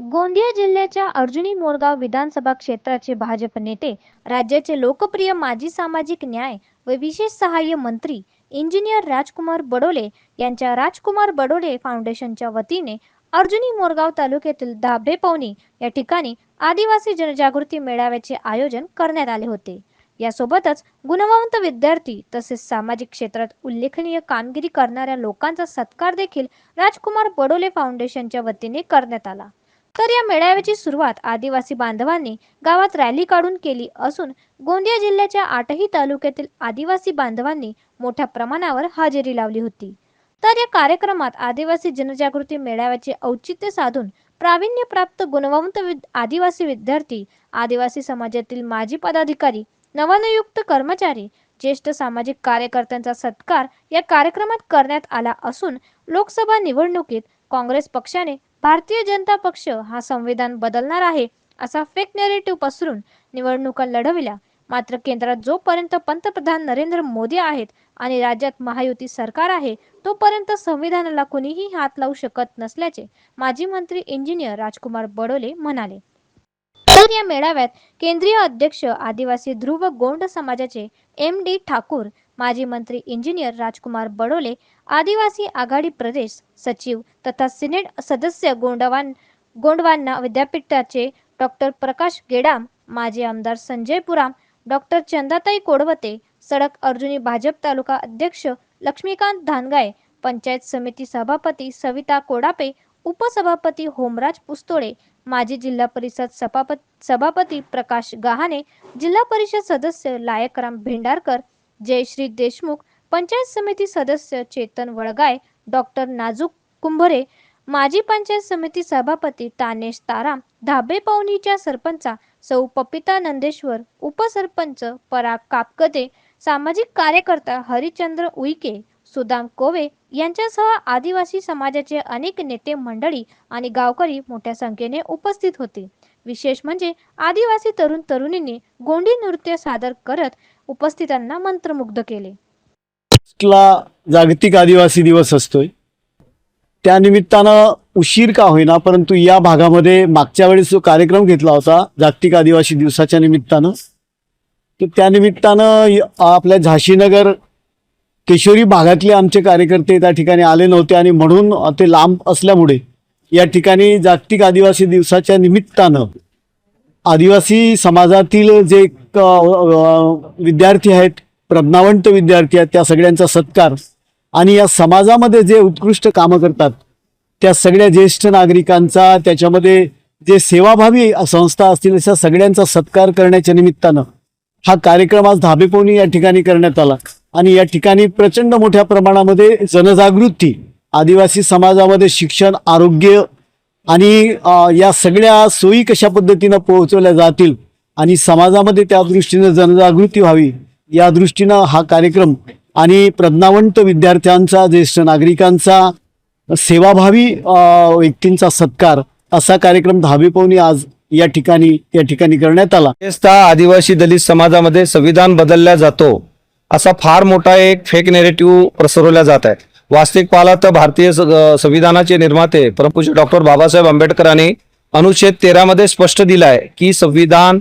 गोंदिया जिल्ह्याच्या अर्जुनी मोरगाव विधानसभा क्षेत्राचे भाजप नेते राज्याचे लोकप्रिय माजी सामाजिक न्याय व विशेष सहाय्य मंत्री इंजिनियर राजकुमार बडोले यांच्या राजकुमार बडोले फाउंडेशनच्या वतीने अर्जुनी मोरगाव तालुक्यातील धाबे पवनी या ठिकाणी आदिवासी जनजागृती मेळाव्याचे आयोजन करण्यात आले होते. यासोबतच गुणवंत विद्यार्थी तसेच सामाजिक क्षेत्रात उल्लेखनीय कामगिरी करणाऱ्या लोकांचा सत्कार देखील राजकुमार बडोले फाउंडेशनच्या वतीने करण्यात आला. तर या मेळाव्याची सुरुवात आदिवासी बांधवांनी गावात रॅली काढून केली असून गोंदिया जिल्ह्याच्या आठही तालुक्यातील आदिवासी बांधवांनी मोठ्या प्रमाणावर हजेरी लावली होती. तर या कार्यक्रमात आदिवासी जनजागृती मेळाव्याचे औचित्य साधून प्रावीण्यप्राप्त गुणवंत आदिवासी विद्यार्थी आदिवासी समाजातील माजी पदाधिकारी नवनियुक्त कर्मचारी ज्येष्ठ सामाजिक कार्यकर्त्यांचा सत्कार या कार्यक्रमात करण्यात आला असून लोकसभा निवडणुकीत काँग्रेस पक्षाने भारतीय जनता पक्ष हा संविधान बदलणार आहे असा फेक नेरेटिव्ह पसरून निवडणुका लढविल्या. मात्र केंद्रात जोपर्यंत पंतप्रधान नरेंद्र मोदी आहेत आणि राज्यात महायुती सरकार आहे तोपर्यंत संविधानाला कुणीही हात लावू शकत नसल्याचे माजी मंत्री इंजिनियर राजकुमार बडोले म्हणाले. तर या मेळाव्यात केंद्रीय अध्यक्ष आदिवासी ध्रुव गोंड समाजाचे एम डी ठाकूर माजी मंत्री इंजिनियर राजकुमार बडोले आदिवासी आघाडी प्रदेश सचिव तथा सिनेट सदस्य गोंडवान गोंडवाना विद्यापीठाचे डॉक्टर प्रकाश गेडाम माजी आमदार संजय पुराम डॉक्टर चंदाताई कोडवते सडक अर्जुनी भाजप तालुका अध्यक्ष लक्ष्मीकांत धानगाय पंचायत समिती सभापती सविता कोडापे उपसभापती होमराज पुस्तोळे माजी जिल्हा परिषद सभापत सभापती प्रकाश गहाणे जिल्हा परिषद सदस्य लायकराम भेंडारकर जयश्री देशमुख पंचायत समिती सदस्य चेतन वळगाय डॉक्टर नाजूक कुंभरे माजी पंचायत समिती सभापती तानेश ताराम धाबे पवनीच्या सरपंचा सौ पपिता नंदेश्वर उपसरपंच पराग कापकते सामाजिक कार्यकर्ता हरिचंद्र उईके सुदाम कोवे यांच्यासह आदिवासी समाजाचे अनेक नेते मंडळी आणि गावकरी मोठ्या संख्येने उपस्थित होते. विशेष म्हणजे आदिवासी तरुण तरुणींनी गोंडी नृत्य सादर करत उपस्थितांना मंत्रमुग्ध केले. ला जागतिक आदिवासी दिवस असतोय. त्यानिमित्तानं उशीर का होईना परंतु या भागामध्ये मागच्या वेळेस जो कार्यक्रम घेतला होता जागतिक आदिवासी दिवसाच्या निमित्तानं तर त्या निमित्तानं आपल्या झाशीनगर केशोरी भागातले आमचे कार्यकर्ते त्या ठिकाणी आले नव्हते आणि म्हणून ते लांब असल्यामुळे या ठिकाणी जागतिक आदिवासी दिवसाच्या निमित्तानं आदिवासी समाजातील जे क- विद्यार्थी आहेत प्रज्ञावंत विद्यार्थी आहेत त्या सगळ्यांचा सत्कार. आणि या समाजामध्ये जे उत्कृष्ट कामं करतात त्या सगळ्या ज्येष्ठ नागरिकांचा त्याच्यामध्ये जे सेवाभावी संस्था असतील अशा सगळ्यांचा सत्कार करण्याच्या निमित्तानं हा कार्यक्रम आज धाबेपोनी या ठिकाणी करण्यात आला. आणि या ठिकाणी प्रचंड मोठ्या प्रमाणामध्ये जनजागृती आदिवासी समाजामध्ये शिक्षण आरोग्य आणि या सगळ्या सोयी कशा पद्धतीनं पोहोचवल्या जातील आणि समाजामध्ये त्या दृष्टीनं जनजागृती व्हावी या दृष्टीनं हा कार्यक्रम आणि प्रज्ञावंत विद्यार्थ्यांचा ज्येष्ठ नागरिकांचा सेवाभावी व्यक्तींचा सत्कार असा कार्यक्रम धाबेपोनी आज या ठिकाणी या ठिकाणी करण्यात आला. विशेषतः आदिवासी दलित समाजामध्ये संविधान बदलला जातो असा फार मोठा एक फेक नेरेटिव्ह पसरवला जात आहे. वास्तविक पाहिला तर भारतीय संविधानाचे निर्माते परमपूज्य डॉक्टर बाबासाहेब आंबेडकरांनी अनुच्छेद तेरामध्ये स्पष्ट दिला आहे की संविधान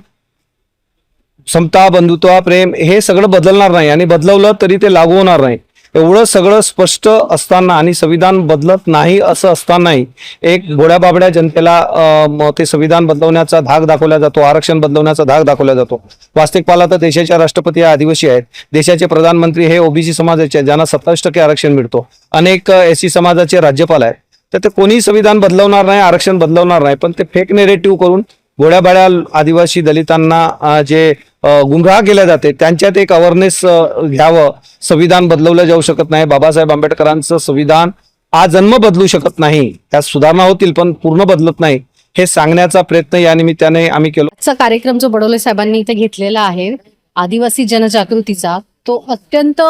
समता बंधुत्व प्रेम हे सगळं बदलणार नाही आणि बदलवलं तरी ते लागू होणार नाही. एवढं सगळं स्पष्ट असताना आणि संविधान बदलत नाही असं असतानाही एक भोड्या बाबड्या जनतेला ते संविधान बदलवण्याचा धाक दाखवला जातो आरक्षण बदलवण्याचा धाक दाखवला जातो. वास्तविक पाला तर देशाच्या राष्ट्रपती आदिवासी आहेत. देशाचे प्रधानमंत्री हे ओबीसी समाजाचे आहेत ज्यांना सत्तावीस टक्के आरक्षण मिळतो. अनेक एस सी समाजाचे राज्यपाल आहेत. तर ते कोणी संविधान बदलवणार नाही आरक्षण बदलवणार नाही पण ते फेक नेरेटिव्ह करून भोड्याबाड्या आदिवासी दलितांना जे गुमराह केल्या जाते. त्यांच्यात एक अवेअरनेस घ्यावं. संविधान बदलवलं जाऊ शकत नाही. बाबासाहेब आंबेडकरांचं संविधान आजन्म बदलू शकत नाही. त्यात सुधारणा होतील पण पूर्ण बदलत नाही. हे सांगण्याचा प्रयत्न या निमित्ताने आम्ही केलो. आजचा कार्यक्रम जो बडोले साहेबांनी इथे घेतलेला आहे आदिवासी जनजागृतीचा तो अत्यंत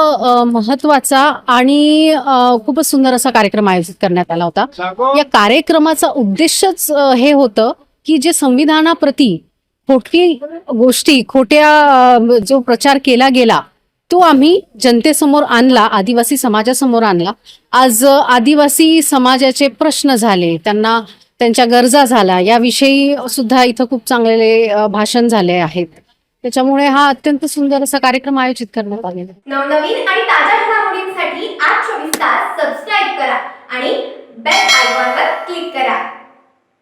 महत्त्वाचा आणि खूपच सुंदर असा कार्यक्रम आयोजित करण्यात आला होता. या कार्यक्रमाचा उद्देशच हे होतं की जे संविधानाप्रती खोटी गोष्टी खोट्या जो प्रचार केला गेला तो आम्ही जनतेसमोर आणला आदिवासी समाजासमोर आणला. आज आदिवासी समाजाचे प्रश्न झाले त्यांना त्यांच्या गरजा झाल्या याविषयी सुद्धा इथं खूप चांगले भाषण झाले आहेत. त्याच्यामुळे हा अत्यंत सुंदर असा कार्यक्रम आयोजित करण्यात आलेला नवनवीन आणि ताज्या घडामोडींसाठी आज चोवीस तास सबस्क्राईब करा आणि